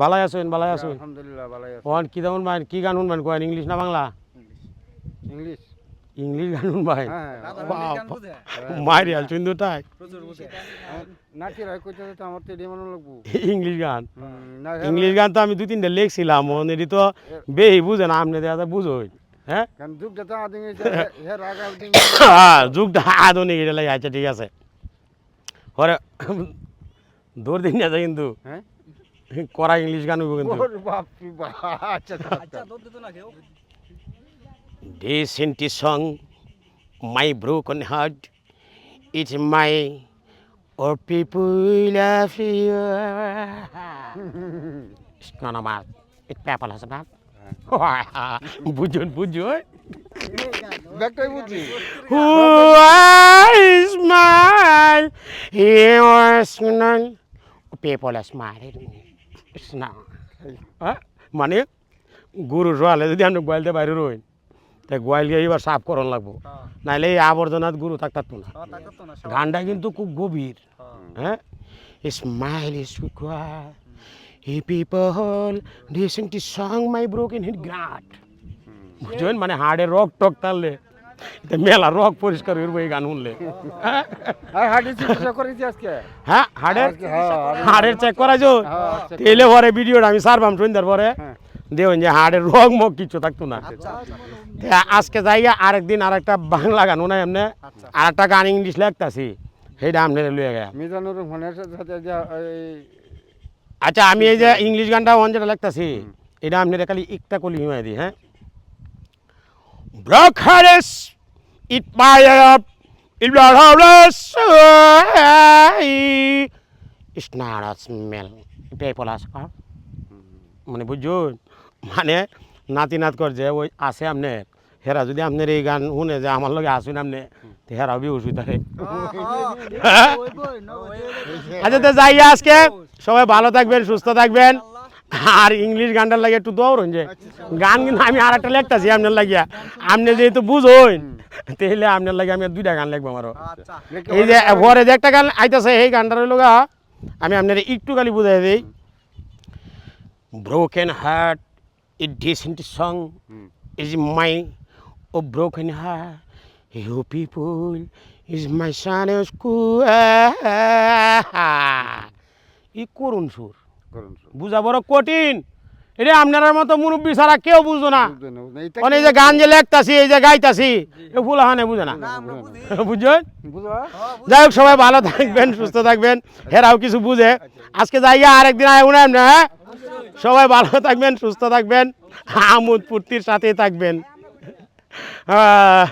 বালাই আছেন বালাই আছেন? আলহামদুলিল্লাহ ভালো আছে। ওয়ান কি তেমন বাইন কি গান শুনবেন? কয়েন ইংলিশ না বাংলা? ইংলিশ। ইংলিশ। গান শুনবেন? হ্যাঁ আল চুন্দু লাগবো। ইংলিশ গান? ইংলিশ গান তো আমি দু তিনটা লিখছিলাম মনে এটি তো বেহি বুঝে না আপনি দেখা বুঝোই। হ্যাঁ? যুগটা আধুনিক এটা লাগে আচ্ছা ঠিক আছে। হরে দৌড় দিন না কিন্তু। হ্যাঁ? করা ইংলিশ গান হইব কিন্তু ওর বাপ রে বাপ আচ্ছা আচ্ছা song, my broken heart, it's my or people love you. It's not about it people has about. বুঝুন বুঝুন ব্যাগটাই বুঝি Who is smile? He was smile. People are smiling. Not. হ্যাঁ? মানে গরু রোয়ালে যদি আপনি গোয়ালতে বাইরে রইন তা গোয়ালকে এবার সাফ করন লাগবো। নাইলে এই আবর্জনাত গরু থাকতাম না গানটা কিন্তু খুব গভীর হ্যাঁ smile require he people listen song my broken hit great বুঝলেন মানে হাড়ে রক টক তাহলে মেলা রক পরিষ্কার হইব এই গান শুনলে। হ্যাঁ? আর হ্যাঁ হাড়ের হ্যাঁ হাড়ের চেক করা যাও হ্যাঁ, আচ্ছা। তেলে পরে ভিডিওটা আমি সারবাম সন্ধ্যার পরে। হ্যাঁ। দেখুন যে হাড়ের রোগ মুখ কিছু থাকতো না। আজকে যাইয়া আরেকদিন আরেকটা বাংলা গান নাই এমনি আর একটা গান ইংলিশ লেখতাছি। সেইটা আপনি লুয়ে গেয়া। মিজানুর রহমানের সাথে এই আচ্ছা আমি এই যে ইংলিশ গানটা ওয়ান যেটা লেখতাছি এটা আপনি খালি একটা কলি হিমাই দিই হ্যাঁ? ব্রখারেস it my up ইবলাহারেস it's not a smell people us মানে বুঝুন মানে নাতি নাত কর যে ওই আছে আপনি হেরা যদি আপনার এই গান শুনে যে আমার লগে আসুন আপনি হেরাও বি ওষুধ আচ্ছা তো যাই আজকে সবাই ভালো থাকবেন সুস্থ থাকবেন। আর ইংলিশ গানটার লাগে একটু দৌড়ুন যে গান কিন্তু আমি আর একটা লেখতেছি আপনার লাগিয়া। আপনি যেহেতু বুঝুন তাহলে আপনার লাগে আমি দুইটা গান লিখব আমারও। এই যে পরে যে একটা গান আইতেছে এই গানটা রইল গা আমি আপনার একটু খালি বুঝাই দিই। Broken heart it decent song is my oh broken heart you people is my sun school ই করুন সুর। বুঝা বড় কঠিন। এটা আপনার মতো মুরব্বী ছাড়া কেউ বুঝো না। মানে এই যে গান যে লেখতাছি এই যে গাইতাছি এ ফুল হানে বুঝে না। বুঝছেন যাই হোক সবাই ভালো থাকবেন সুস্থ থাকবেন। হেরাও কিছু বুঝে। আজকে যাইয়া আরেকদিন আয় উনাম না হ্যাঁ? সবাই ভালো থাকবেন সুস্থ থাকবেন। আমোদ ফুর্তির সাথেই থাকবেন। আহ